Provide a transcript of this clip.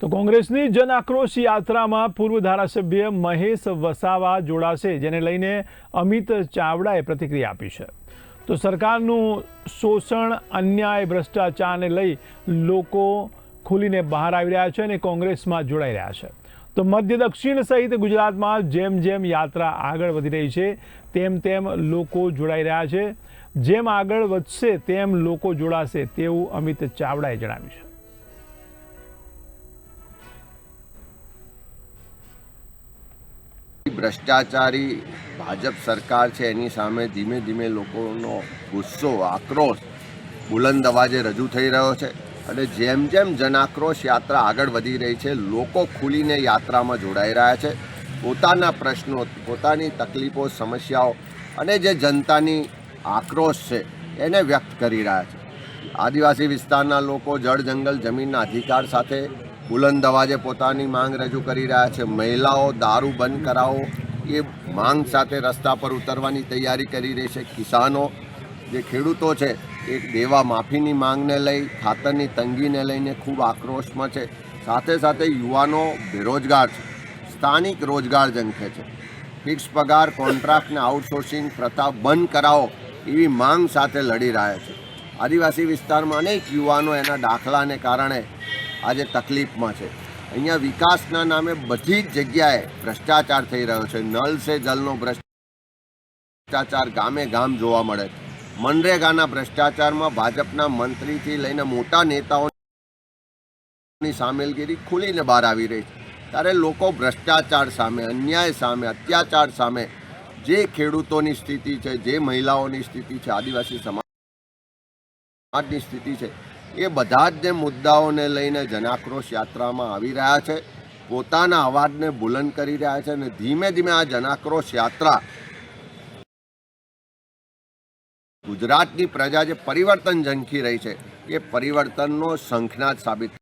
તો કોંગ્રેસની જન આક્રોશ યાત્રામાં પૂર્વ ધારાસભ્ય મહેશ વસાવા જોડાશે, જેને લઈને અમિત ચાવડાએ પ્રતિક્રિયા આપી છે. તો સરકારનું શોષણ, અન્યાય, ભ્રષ્ટાચારને લઈ લોકો ખુલીને બહાર આવી રહ્યા છે અને કોંગ્રેસમાં જોડાઈ રહ્યા છે. તો મધ્ય દક્ષિણ સહિત ગુજરાતમાં જેમ જેમ યાત્રા આગળ વધી રહી છે, તેમ તેમ લોકો જોડાઈ રહ્યા છે. જેમ આગળ વધશે, તેમ લોકો જોડાશે તેવું અમિત ચાવડાએ જણાવ્યું છે. ભ્રષ્ટાચારી ભાજપ સરકાર છે, એની સામે ધીમે ધીમે લોકોનો ગુસ્સો, આક્રોશ બુલંદ અવાજે રજૂ થઈ રહ્યો છે અને જેમ જેમ જનાક્રોશ યાત્રા આગળ વધી રહી છે, લોકો ખુલીને યાત્રામાં જોડાઈ રહ્યા છે. પોતાના પ્રશ્નો, પોતાની તકલીફો, સમસ્યાઓ અને જે જનતાની આક્રોશ છે, એને વ્યક્ત કરી રહ્યા છે. આદિવાસી વિસ્તારના લોકો જળ જંગલ જમીનના અધિકાર સાથે બુલંદ અવાજે પોતાની માંગ રજૂ કરી રહ્યા છે. મહિલાઓ દારૂ બંધ કરાવો, એ માંગ સાથે રસ્તા પર ઉતરવાની તૈયારી કરી રહી છે. કિસાનો, જે ખેડૂતો છે એ દેવા માફીની માંગને લઈ, ખાતરની તંગીને લઈને ખૂબ આક્રોશમાં છે. સાથે સાથે યુવાનો બેરોજગાર છે. સ્થાનિક રોજગાર ઝંખે છે. ફિક્સ પગાર, કોન્ટ્રાક્ટને આઉટસોર્સિંગ, પ્રથા બંધ કરાવો, એવી માંગ સાથે લડી રહ્યા છે. આદિવાસી વિસ્તારમાં અનેક યુવાનો એના દાખલાને કારણે આજે તકલીફમાં છે. અહીંયા વિકાસના નામે બધી જ જગ્યાએ ભ્રષ્ટાચાર થઈ રહ્યો છે. નલ સે જલનો ભ્રષ્ટાચાર ગામે ગામ જોવા મળે છે. મનરેગાના ભ્રષ્ટાચારમાં ભાજપના મંત્રીથી લઈને મોટા નેતાઓની સામેલગીરી ખુલીને બહાર આવી રહી છે. ત્યારે લોકો ભ્રષ્ટાચાર સામે, અન્યાય સામે, અત્યાચાર સામે જે ખેડૂતોની સ્થિતિ છે, જે મહિલાઓની સ્થિતિ છે, આદિવાસી સમાજની સ્થિતિ છે. એ બધા જ જે મુદ્દાઓને લઈને જનાક્રોશ યાત્રામાં આવી રહ્યા છે, પોતાના અવાજને બુલંદ કરી રહ્યા છે અને ધીમે ધીમે આ જનાક્રોશ યાત્રા ગુજરાતની પ્રજા જે પરિવર્તન ઝંખી રહી છે, એ પરિવર્તનનો શંખનાદ સાબિત